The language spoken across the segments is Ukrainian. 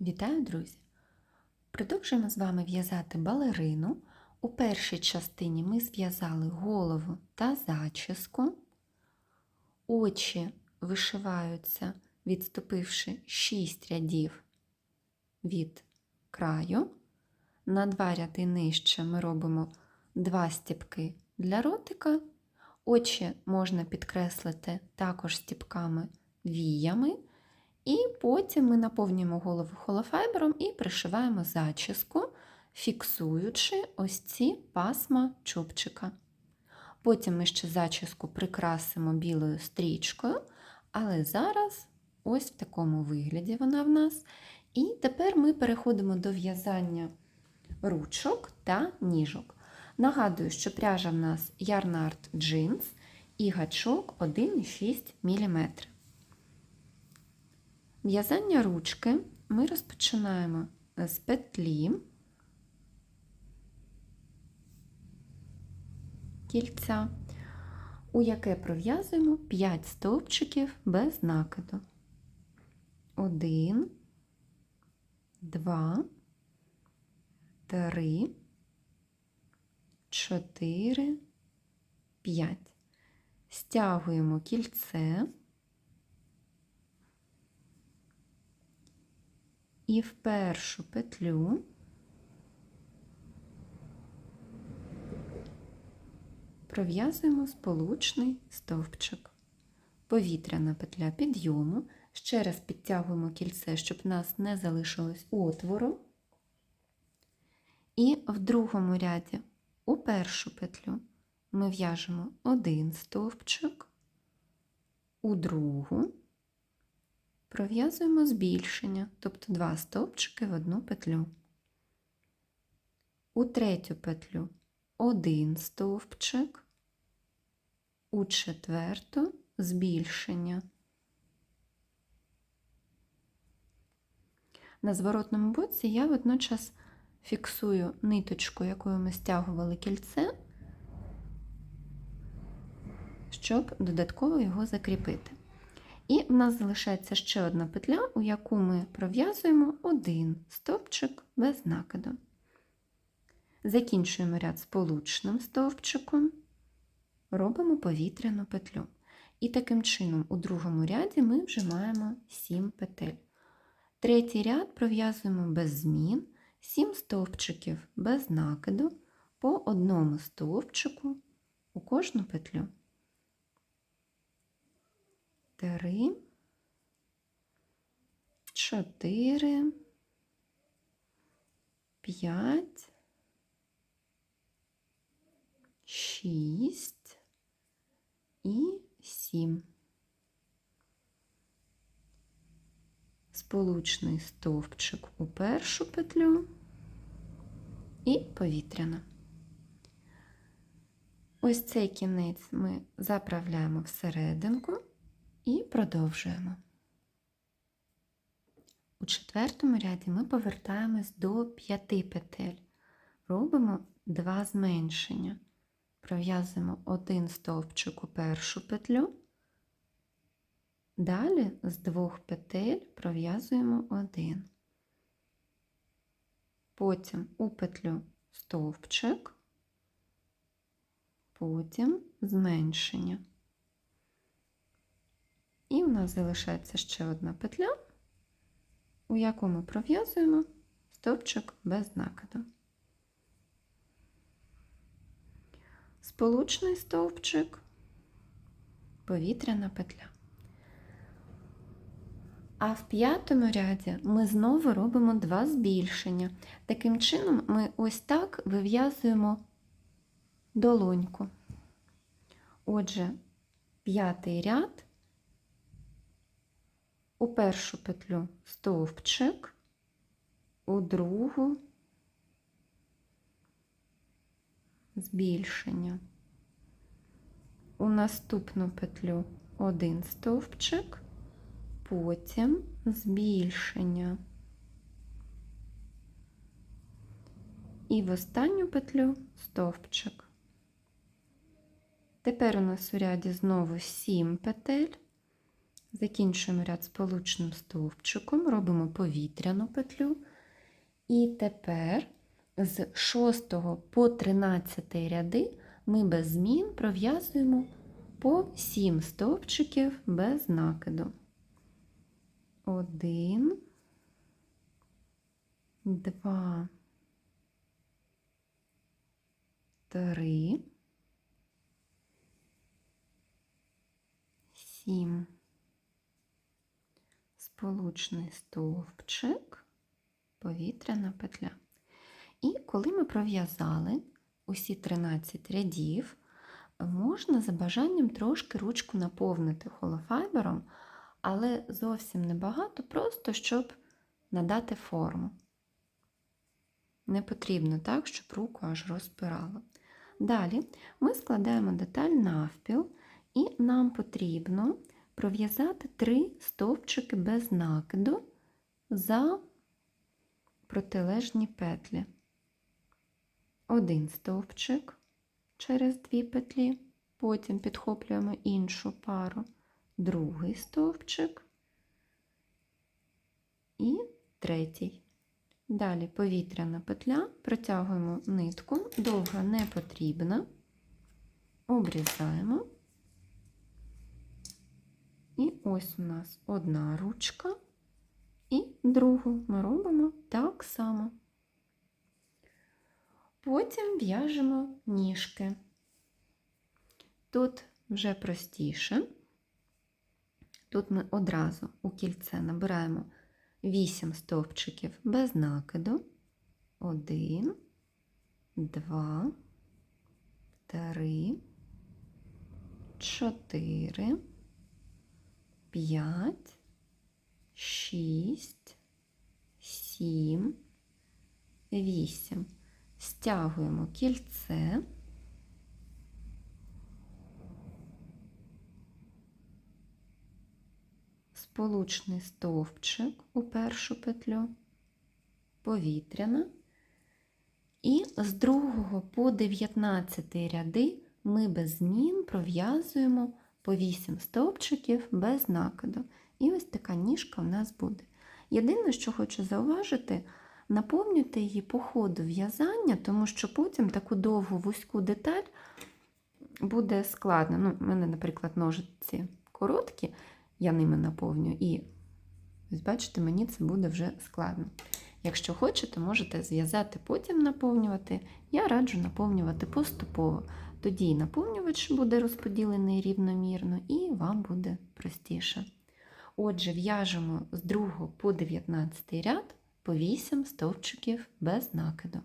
Вітаю, друзі! Продовжуємо з вами в'язати балерину. У першій частині ми зв'язали голову та зачіску. Очі вишиваються, відступивши 6 рядів від краю. На два ряди нижче ми робимо два стіпки для ротика. Очі можна підкреслити також стіпками віями. І потім ми наповнюємо голову холофайбером і пришиваємо зачіску, фіксуючи ось ці пасма чубчика. Потім ми ще зачіску прикрасимо білою стрічкою, але зараз ось в такому вигляді вона в нас. І тепер ми переходимо до в'язання ручок та ніжок. Нагадую, що пряжа в нас Yarnart Jeans і гачок 1,6 мм. В'язання ручки ми розпочинаємо з петлі кільця, у яке пров'язуємо 5 стовпчиків без накиду. 1, 2, 3, 4, 5. Стягуємо кільце. І в першу петлю пров'язуємо сполучний стовпчик. Повітряна петля підйому. Ще раз підтягуємо кільце, щоб в нас не залишилось отвору. І в другому ряді у першу петлю ми в'яжемо один стовпчик, у другу пров'язуємо збільшення, тобто два стовпчики в одну петлю. У третю петлю один стовпчик, у четверту збільшення. На зворотному боці я водночас фіксую ниточку, якою ми стягували кільце, щоб додатково його закріпити. І в нас залишається ще одна петля, у яку ми пров'язуємо один стовпчик без накиду. Закінчуємо ряд сполучним стовпчиком, робимо повітряну петлю. І таким чином, у другому ряді ми вже маємо 7 петель. Третій ряд пров'язуємо без змін, 7 стовпчиків без накиду по одному стовпчику у кожну петлю. Три, чотири, п'ять, шість і сім. Сполучний стовпчик у першу петлю і повітряна. Ось цей кінець ми заправляємо всерединку. І продовжуємо. У четвертому ряді ми повертаємось до п'яти петель. Робимо два зменшення. Пров'язуємо один стовпчик у першу петлю. Далі з двох петель пров'язуємо один. Потім у петлю стовпчик, потім зменшення. І в нас залишається ще одна петля, у яку ми пров'язуємо стовпчик без накиду. Сполучний стовпчик, повітряна петля. А в п'ятому ряді ми знову робимо два збільшення. Таким чином, ми ось так вив'язуємо долоньку. Отже, п'ятий ряд у першу петлю стовпчик, у другу збільшення, у наступну петлю один стовпчик, потім збільшення. І в останню петлю стовпчик. Тепер у нас у ряді знову 7 петель Закінчуємо ряд сполучним стовпчиком, робимо повітряну петлю. І тепер з 6 по 13 ряди ми без змін пров'язуємо по 7 стовпчиків без накиду. Один, два, три, сім. Сполучний стовпчик, повітряна петля. І коли ми пров'язали усі 13 рядів, можна за бажанням трошки ручку наповнити холофайбером, але зовсім небагато, просто щоб надати форму. Не потрібно так, щоб руку аж розпирало. Далі ми складаємо деталь навпіл, і нам потрібно пров'язати три стовпчики без накиду за протилежні петлі. Один стовпчик через дві петлі, потім підхоплюємо іншу пару, другий стовпчик і третій. Далі повітряна петля, протягуємо нитку, довга не потрібна, обрізаємо. І ось у нас одна ручка, і другу ми робимо так само. Потім в'яжемо ніжки. Тут вже простіше. Тут ми одразу у кільце набираємо 8 стовпчиків без накиду. 1, 2, 3, 4, 5, 6, 7, 8. Стягуємо кільце. Сполучний стовпчик у першу петлю, повітряна. І з 2 по 19 ряди ми без змін пров'язуємо по 8 стовпчиків без накиду. І ось така ніжка у нас буде. Єдине, що хочу зауважити, наповнюйте її по ходу в'язання, тому що потім таку довгу вузьку деталь буде складно. Ну, У мене, наприклад, ножиці короткі, я ними наповнюю, і ось бачите, мені це буде вже складно. Якщо хочете, можете зв'язати, потім наповнювати. Я раджу наповнювати поступово. Тоді наповнювач буде розподілений рівномірно, і вам буде простіше. Отже, в'яжемо з 2 по 19 ряд по 8 стовпчиків без накиду.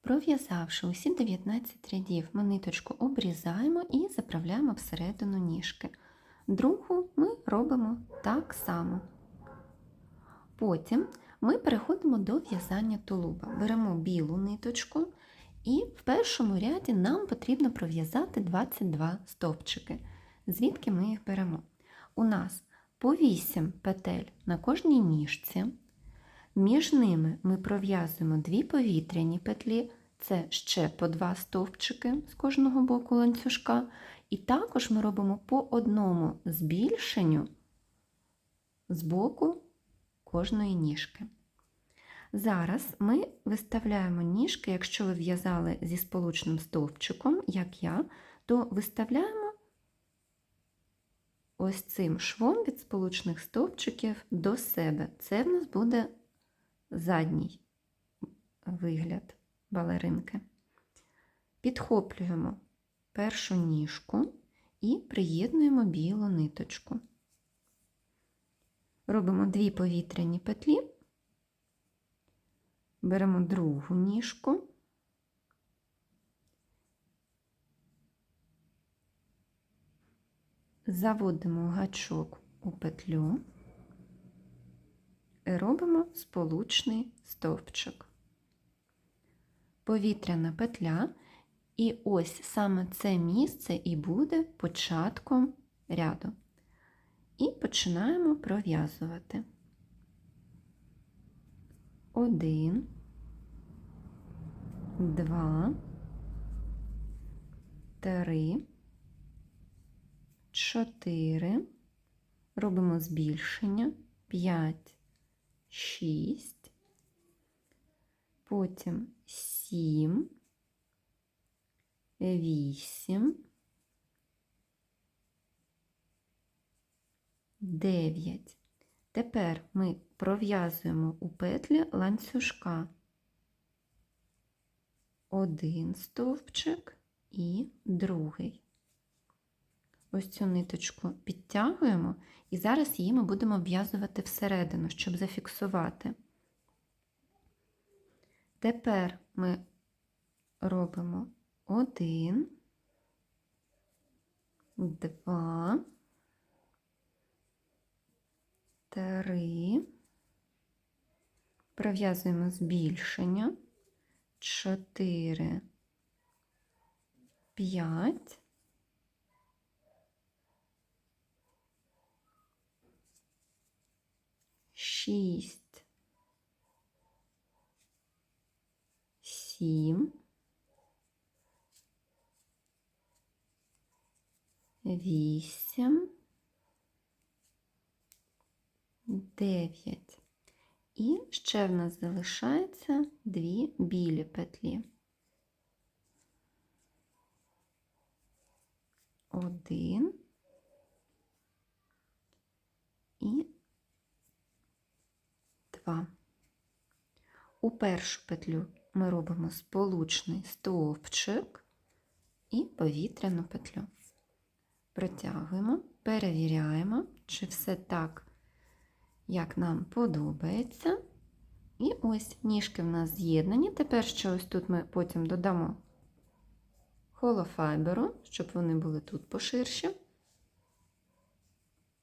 Пров'язавши усі 19 рядів, ми ниточку обрізаємо і заправляємо всередину ніжки. Другу ми робимо так само. Потім ми переходимо до в'язання тулуба. Беремо білу ниточку, і в першому ряді нам потрібно пров'язати 22 стовпчики. Звідки ми їх беремо? У нас по 8 петель на кожній ніжці. Між ними ми пров'язуємо дві повітряні петлі, це ще по два стовпчики з кожного боку ланцюжка. І також ми робимо по одному збільшенню з боку кожної ніжки. Зараз ми виставляємо ніжки, якщо ви в'язали зі сполучним стовпчиком, як я, то виставляємо ось цим швом від сполучних стовпчиків до себе. Це в нас буде задній вигляд балеринки. Підхоплюємо першу ніжку і приєднуємо білу ниточку. Робимо дві повітряні петлі, беремо другу ніжку, заводимо гачок у петлю і робимо сполучний стовпчик. Повітряна петля, і ось саме це місце і буде початком ряду. І починаємо пров'язувати. Один, два, три, 4, робимо збільшення, 5, 6, потім 7, 8, 9. Тепер ми пров'язуємо у петлі ланцюжка один стовпчик і другий. Ось цю ниточку підтягуємо, і зараз її ми будемо обв'язувати всередину, щоб зафіксувати. Тепер ми робимо один, два, три, пров'язуємо збільшення, чотири, п'ять, шість, сім, вісім, дев'ять. І ще в нас залишається дві білі петлі. Один і два. У першу петлю ми робимо сполучний стовпчик і повітряну петлю. Протягуємо, перевіряємо, чи все так, як нам подобається. І ось ніжки в нас з'єднані. Тепер ще ось тут ми потім додамо холофайберу, щоб вони були тут поширші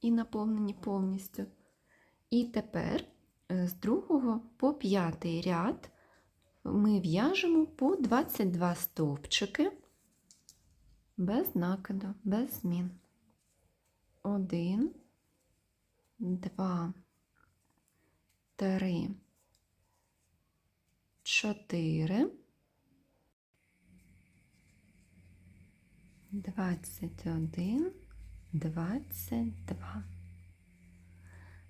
і наповнені повністю. І тепер е, з другого по п'ятий ряд ми в'яжемо по 22 стовпчики без накиду, без змін. Один, два, три, чотири. 21, 22.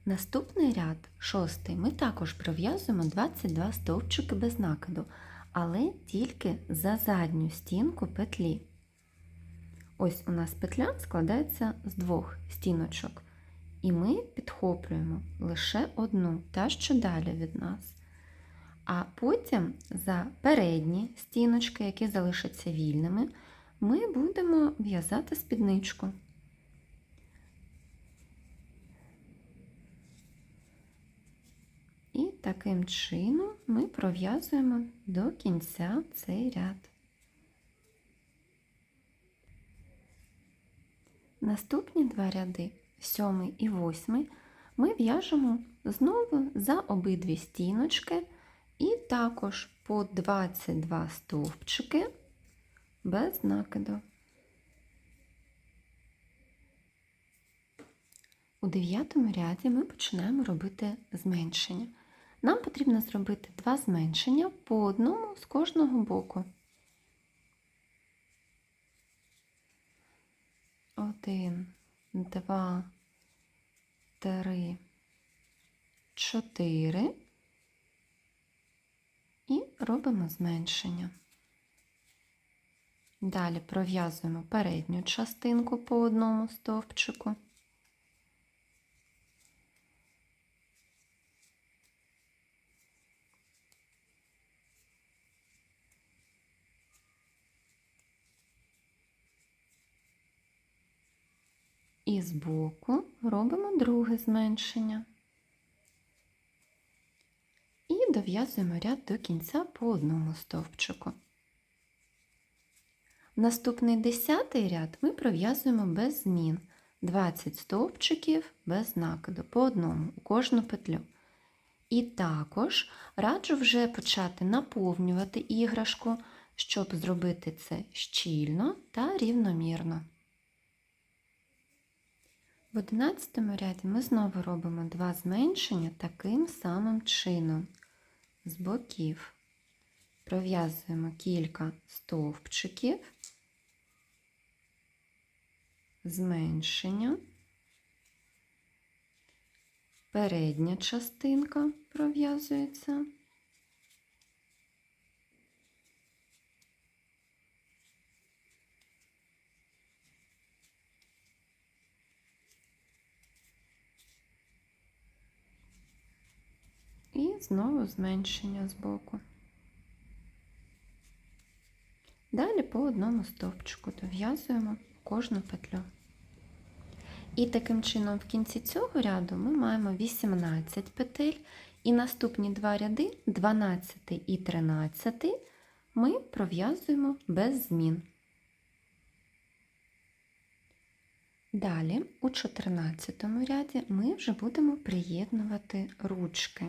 Наступний ряд, шостий, ми також пров'язуємо 22 стовпчики без накиду, але тільки за задню стінку петлі. Ось у нас петля складається з двох стіночок, і ми підхоплюємо лише одну, та що далі від нас. А потім за передні стіночки, які залишаться вільними, ми будемо в'язати спідничку. І таким чином ми пров'язуємо до кінця цей ряд. Наступні два ряди, сьомий і восьмий, ми в'яжемо знову за обидві стіночки і також по 22 стовпчики без накиду. У дев'ятому ряді ми починаємо робити зменшення. Нам потрібно зробити два зменшення по одному з кожного боку. Один, два, три, чотири і робимо зменшення. Далі пров'язуємо передню частинку по одному стовпчику. І збоку робимо друге зменшення. І дов'язуємо ряд до кінця по одному стовпчику. Наступний десятий ряд ми пров'язуємо без змін 20 стовпчиків без накиду по одному у кожну петлю. І також раджу вже почати наповнювати іграшку, щоб зробити це щільно та рівномірно. В 11 ряді ми знову робимо два зменшення таким самим чином з боків. Пров'язуємо кілька стовпчиків зменшення. Передня частинка пров'язується. І знову зменшення з боку. Далі по одному стовпчику дов'язуємо кожну петлю. І таким чином в кінці цього ряду ми маємо 18 петель, і наступні два ряди, 12 і 13, ми пров'язуємо без змін. Далі, у 14 ряді, ми вже будемо приєднувати ручки.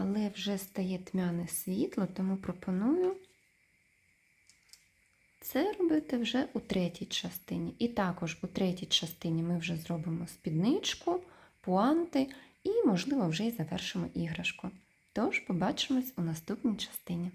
Але вже стає тьмяне світло, тому пропоную це робити вже у третій частині. І також у третій частині ми вже зробимо спідничку, пуанти і, можливо, вже й завершимо іграшку. Тож побачимось у наступній частині.